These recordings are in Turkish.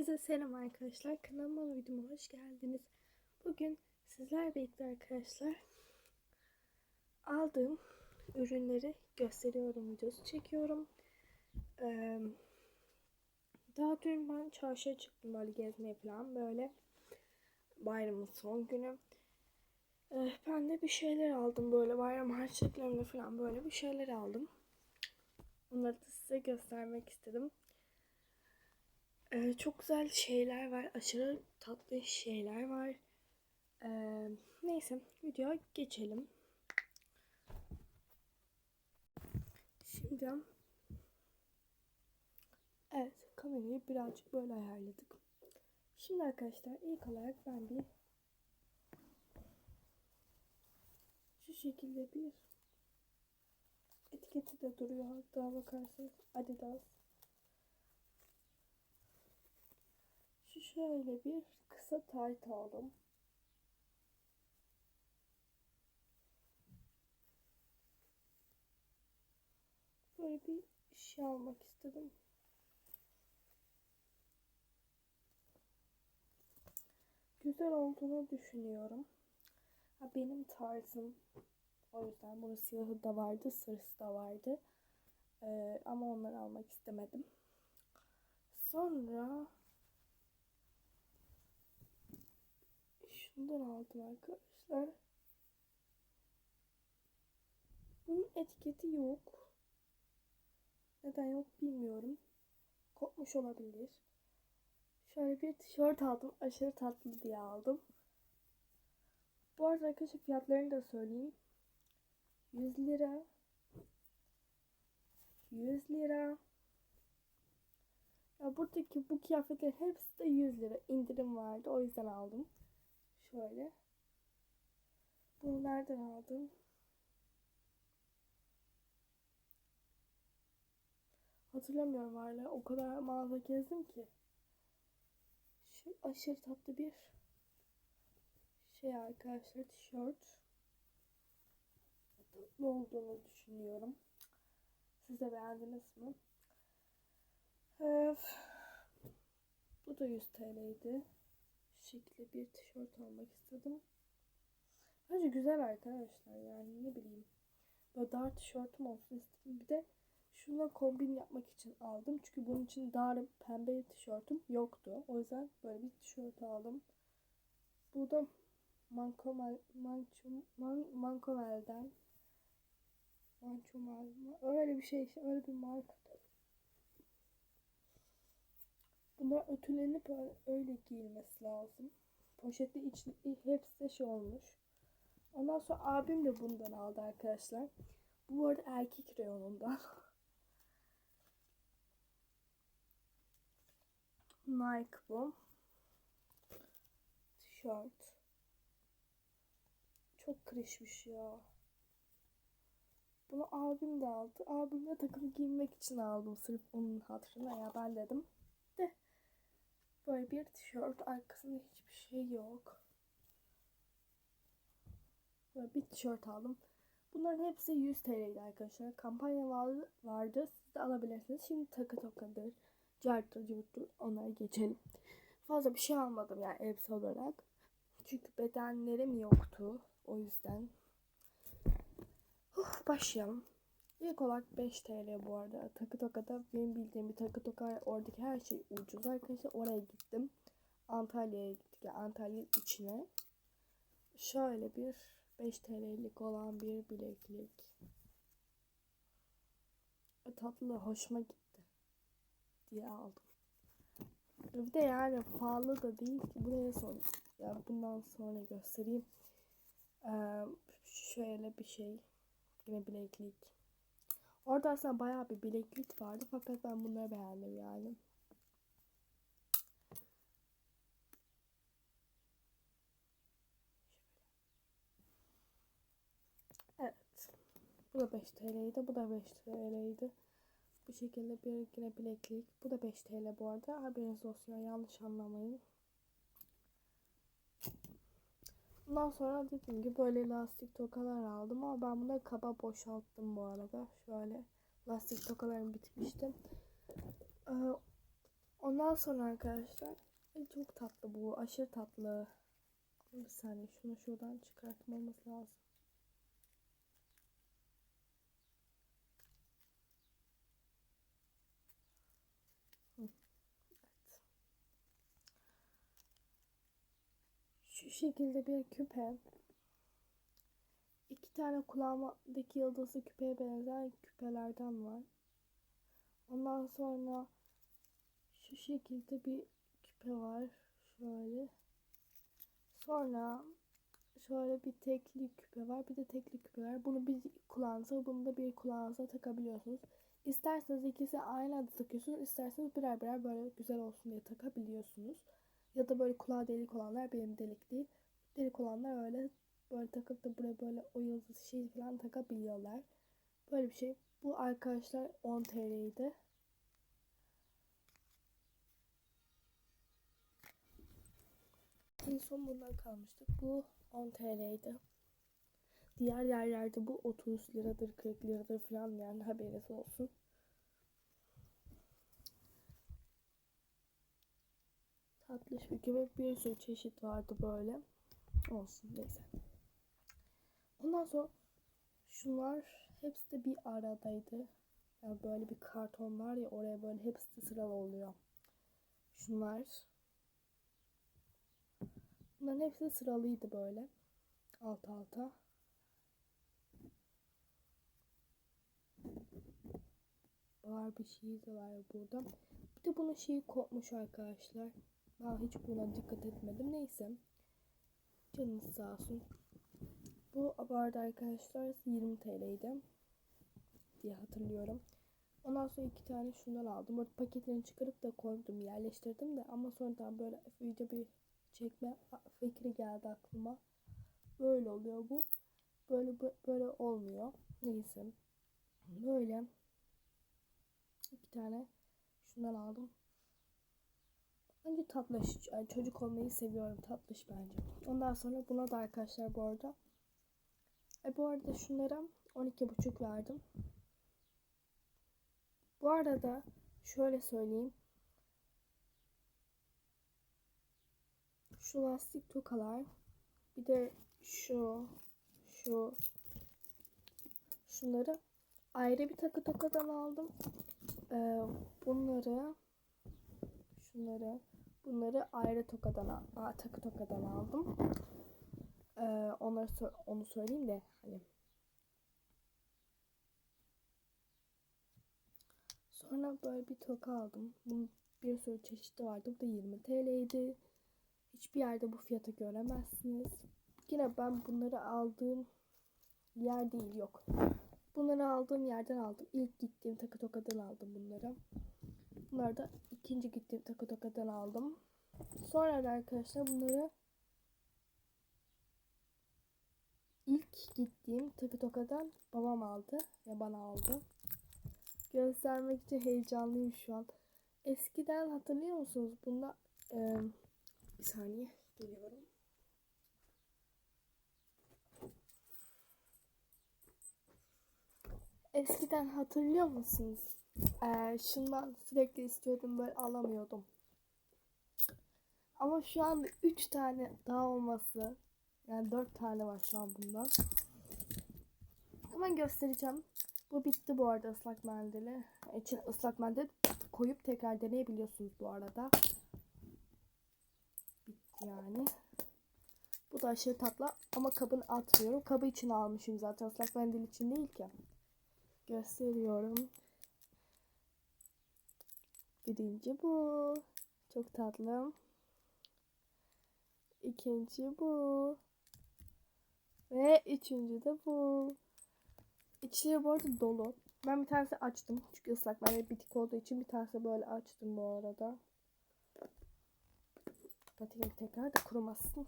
Herkese selam arkadaşlar. Kanalıma videoma hoş geldiniz. Bugün sizler birlikte arkadaşlar aldığım ürünleri gösteriyorum videosu çekiyorum. Daha dün ben çarşıya çıktım böyle gezmeye falan böyle bayramın son günü. Ben de bir şeyler aldım böyle bayram harçlıklarımla falan böyle bir şeyler aldım. Onları da size göstermek istedim. Ee, çok güzel şeyler var. Aşırı tatlı şeyler var. Ee, neyse videoya geçelim. Şimdi evet kamerayı birazcık böyle ayarladık. Şimdi arkadaşlar ilk olarak ben bir şu şekilde bir etiketi de duruyor. Hatta bakarsanız Adidas şöyle bir kısa tayt aldım. Böyle bir şey almak istedim. Güzel olduğunu düşünüyorum. Ha, benim tarzım. O yüzden bunun siyahı da vardı, sarısı da vardı. Ee, ama onları almak istemedim. Sonra Şundan aldım arkadaşlar. Bunun etiketi yok. Neden yok bilmiyorum. Kopmuş olabilir. Şöyle bir tişört aldım. Aşırı tatlı diye aldım. Bu arada arkadaşlar fiyatlarını da söyleyeyim. 100 lira. 100 lira. Ya buradaki bu kıyafetlerin hepsi de 100 lira indirim vardı. O yüzden aldım. Şöyle. Bunu nereden aldım? Hatırlamıyorum hala. O kadar mağaza gezdim ki. Şu aşırı tatlı bir şey arkadaşlar. Tişört. Tatlı olduğunu düşünüyorum. Siz de beğendiniz mi? Evet. Bu da 100 TL'ydi şekilde bir tişört almak istedim. Bence güzel arkadaşlar yani ne bileyim. Böyle dar tişörtüm olsun istedim. Bir de şunla kombin yapmak için aldım. Çünkü bunun için dar pembe tişörtüm yoktu. O yüzden böyle bir tişört aldım. Bu da Mankomel, Manchum, Man, Mankomel'den Manchumel öyle bir şey öyle bir marka. Bunlar ötülenip öyle giyilmesi lazım. Poşette iç, hepsi de şey olmuş. Ondan sonra abim de bundan aldı arkadaşlar. Bu arada erkek reyonundan. Nike bu. Tişört. Çok kırışmış ya. Bunu abim de aldı. Abimle takım giymek için aldım. Sırf onun hatırına ya ben dedim. Böyle bir tişört. Arkasında hiçbir şey yok. Böyle bir tişört aldım. Bunların hepsi 100 TL'ydi arkadaşlar. Kampanya vardı, vardı. Siz de alabilirsiniz. Şimdi takı tokadır. Cartır cırtır onlara geçelim. Fazla bir şey almadım yani elbise olarak. Çünkü bedenlerim yoktu. O yüzden. Uf, başlayalım. İlk olarak 5 TL bu arada. Takı Toka'da benim bildiğim bir Takı Toka oradaki her şey ucuz arkadaşlar. Oraya gittim. Antalya'ya gittik. Yani Antalya içine. Şöyle bir 5 TL'lik olan bir bileklik. E, tatlı hoşuma gitti. Diye aldım. Bir de yani pahalı da değil ki. Buraya sonra. Yani bundan sonra göstereyim. Ee, şöyle bir şey. Yine bileklik. Orada aslında bayağı bir bileklik vardı fakat ben bunları beğendim yani. Evet. Bu da 5 TL'ydi. Bu da 5 TL'ydi. Bu şekilde bir yine bileklik. Bu da 5 TL bu arada. Haberiniz olsun ya yanlış anlamayın. Ondan sonra dediğim gibi böyle lastik tokalar aldım ama ben bunları kaba boşalttım bu arada. Şöyle lastik tokalarım bitmişti. Ee, Ondan sonra arkadaşlar ay çok tatlı bu. Aşırı tatlı. Bir saniye şunu şuradan çıkartmamız lazım. Şu şekilde bir küpe. İki tane kulağımdaki yıldızlı küpeye benzer küpelerden var. Ondan sonra şu şekilde bir küpe var. Şöyle. Sonra şöyle bir tekli küpe var. Bir de tekli küpe var. Bunu bir kulağınıza, bunu da bir kulağınıza takabiliyorsunuz. İsterseniz ikisi aynı anda takıyorsunuz. İsterseniz birer birer böyle güzel olsun diye takabiliyorsunuz. Ya da böyle kulağı delik olanlar benim delik değil. Delik olanlar öyle böyle takıp da buraya böyle o yıldız şey falan takabiliyorlar. Böyle bir şey. Bu arkadaşlar 10 TL'ydi. En son bundan kalmıştık. Bu 10 TL'ydi. Diğer yerlerde bu 30 liradır, 40 liradır falan yani haberiniz olsun. Tatlış bir gibi bir sürü çeşit vardı böyle. Olsun neyse. Ondan sonra şunlar hepsi de bir aradaydı. Yani böyle bir karton var ya oraya böyle hepsi sıralı oluyor. Şunlar. Bunların hepsi sıralıydı böyle. Alt alta. Var bir şey de var burada. Bir de bunun şeyi kopmuş arkadaşlar. Ben hiç buna dikkat etmedim. Neyse. Canınız sağ olsun. Bu vardı arkadaşlar 20 TL'ydi diye hatırlıyorum. Ondan sonra iki tane şundan aldım. Böyle paketlerini çıkarıp da koydum, yerleştirdim de ama sonradan böyle video bir çekme fikri geldi aklıma. Böyle oluyor bu. Böyle böyle olmuyor. Neyse. Böyle iki tane şundan aldım. Bence tatlış. Yani çocuk olmayı seviyorum. Tatlış bence. Ondan sonra buna da arkadaşlar bu arada. E bu arada şunlara 12,5 verdim. Bu arada şöyle söyleyeyim. Şu lastik tokalar bir de şu şu şunları ayrı bir takı tokadan aldım. Ee, bunları şunları bunları ayrı tokadan a, takı tokadan aldım. Ee, onları onu söyleyeyim de hani Sonra böyle bir toka aldım. Bunun bir sürü çeşidi vardı. Bu da 20 TL'ydi. Hiçbir yerde bu fiyata göremezsiniz. Yine ben bunları aldığım yer değil yok. Bunları aldığım yerden aldım. İlk gittiğim takı tokadan aldım bunları. Bunları da ikinci gittiğim takı tokadan aldım. Sonra da arkadaşlar bunları ilk gittiğim takı tokadan babam aldı ve bana aldı göstermek için heyecanlıyım şu an. Eskiden hatırlıyor musunuz? Bunda e, bir saniye geliyorum. Eskiden hatırlıyor musunuz? Ee, şundan sürekli istiyordum böyle alamıyordum. Ama şu anda 3 tane daha olması yani 4 tane var şu an bundan. Hemen göstereceğim. Bu bitti bu arada ıslak mendili. İçine ıslak mendil koyup tekrar deneyebiliyorsunuz bu arada. Bitti yani. Bu da aşırı tatlı ama kabını atmıyorum. Kabı için almışım zaten ıslak mendil için değil ki. Gösteriyorum. Birinci bu. Çok tatlı. İkinci bu. Ve üçüncü de bu. İçleri bu arada dolu. Ben bir tanesi açtım. Çünkü ıslak mendil bitik olduğu için bir tanesi böyle açtım bu arada. Kapatayım tekrar da kurumasın.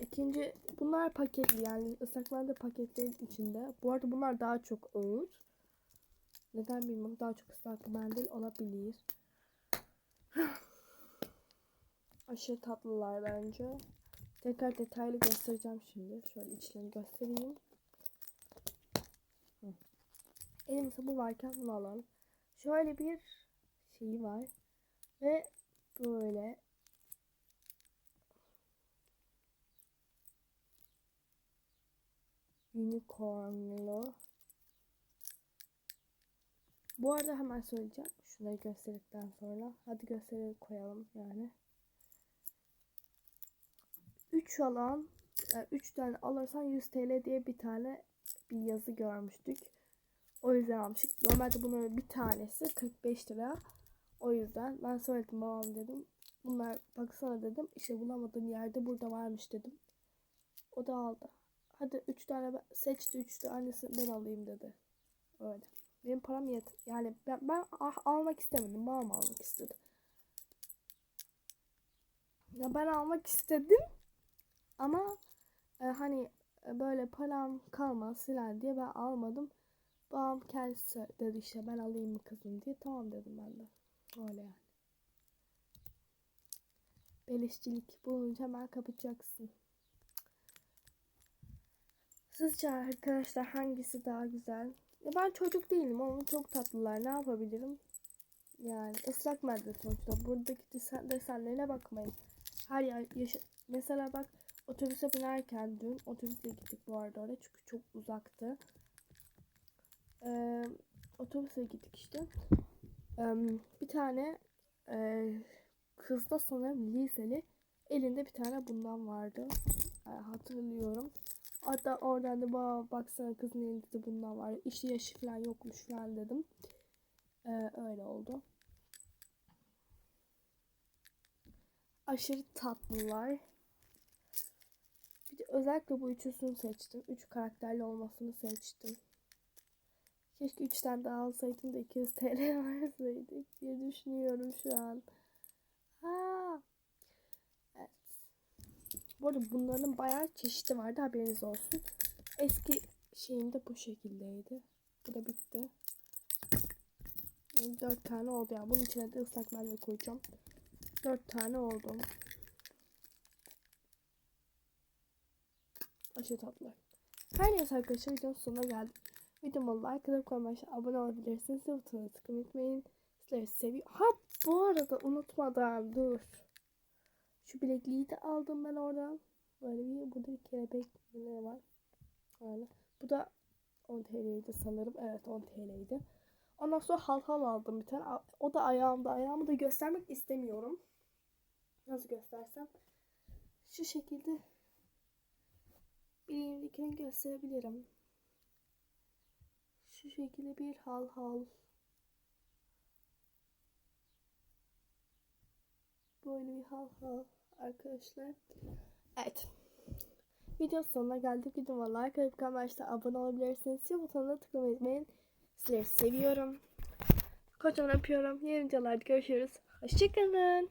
İkinci bunlar paketli yani ıslak mendil paketlerin içinde. Bu arada bunlar daha çok ağır. Neden bilmiyorum daha çok ıslak mendil olabilir. Aşırı tatlılar bence. Tekrar detaylı göstereceğim şimdi. Şöyle içlerini göstereyim. Elimizde bu varken bunu alalım. Şöyle bir şeyi var. Ve böyle unicornlu. Bu arada hemen söyleyeceğim. Şunları gösterdikten sonra. Hadi gösteri koyalım yani. 3 alan 3 tane alırsan 100 TL diye bir tane bir yazı görmüştük. O yüzden almıştık. Normalde bunların bir tanesi 45 lira. O yüzden ben söyledim babam dedim. Bunlar baksana dedim. İşte bulamadığım yerde burada varmış dedim. O da aldı. Hadi 3 tane seçti 3 tanesini ben alayım dedi. Öyle. Benim param yet. Yani ben, ben ah, almak istemedim. Babam almak istedi. Ya ben almak istedim. Ama e, hani e, böyle param kalmaz filan diye ben almadım. Babam kendisi dedi işte ben alayım mı kızım diye. Tamam dedim ben de. Öyle yani. Beleşçilik bulunca hemen kapatacaksın. Sizce arkadaşlar hangisi daha güzel? Ben çocuk değilim ama çok tatlılar. Ne yapabilirim? Yani ıslak madde sonuçta. Buradaki desen, desenlerine bakmayın. Her yer yaşa Mesela bak otobüse binerken dün otobüsle gittik bu arada oraya çünkü çok uzaktı. Ee, otobüse gittik işte. Ee, bir tane e, kız da sanırım liseli elinde bir tane bundan vardı. Ee, hatırlıyorum. Hatta oradan da baba baksana kızın elinde de bundan var. İşi yaşı falan yokmuş falan dedim. Ee, öyle oldu. Aşırı tatlılar. Bir de özellikle bu üçüsünü seçtim. Üç karakterli olmasını seçtim. Keşke üç tane daha alsaydım da 200 TL verseydik diye düşünüyorum şu an. Ha. Arada bunların bayağı çeşidi vardı haberiniz olsun. Eski şeyim de bu şekildeydi. Bu da bitti. Dört tane oldu ya. Bunun içine de ıslak mendil koyacağım. Dört tane oldu. Aşırı tatlı. Her neyse arkadaşlar videonun sonuna geldik. Videoma like atıp kanalıma abone olabilirsiniz. Butonuna tıklamayı unutmayın. Sizleri seviyorum. Ha bu arada unutmadan dur. Şu bilekliği de aldım ben oradan. Böyle bir burada bir kelebek ne var. Öyle. Bu da 10 TL'ydi sanırım. Evet 10 TL'ydi. Ondan sonra hal hal aldım bir tane. O da ayağımda. Ayağımı da göstermek istemiyorum. Nasıl göstersem. Şu şekilde bileğimdekini gösterebilirim. Şu şekilde bir hal hal. Böyle bir hal hal arkadaşlar. Evet. Video sonuna geldik. Videoma like atıp kanalıma abone olabilirsiniz. Zil butonuna tıklamayı unutmayın. Sizleri seviyorum. Kocaman öpüyorum. Yeni videolarda görüşürüz. Hoşçakalın.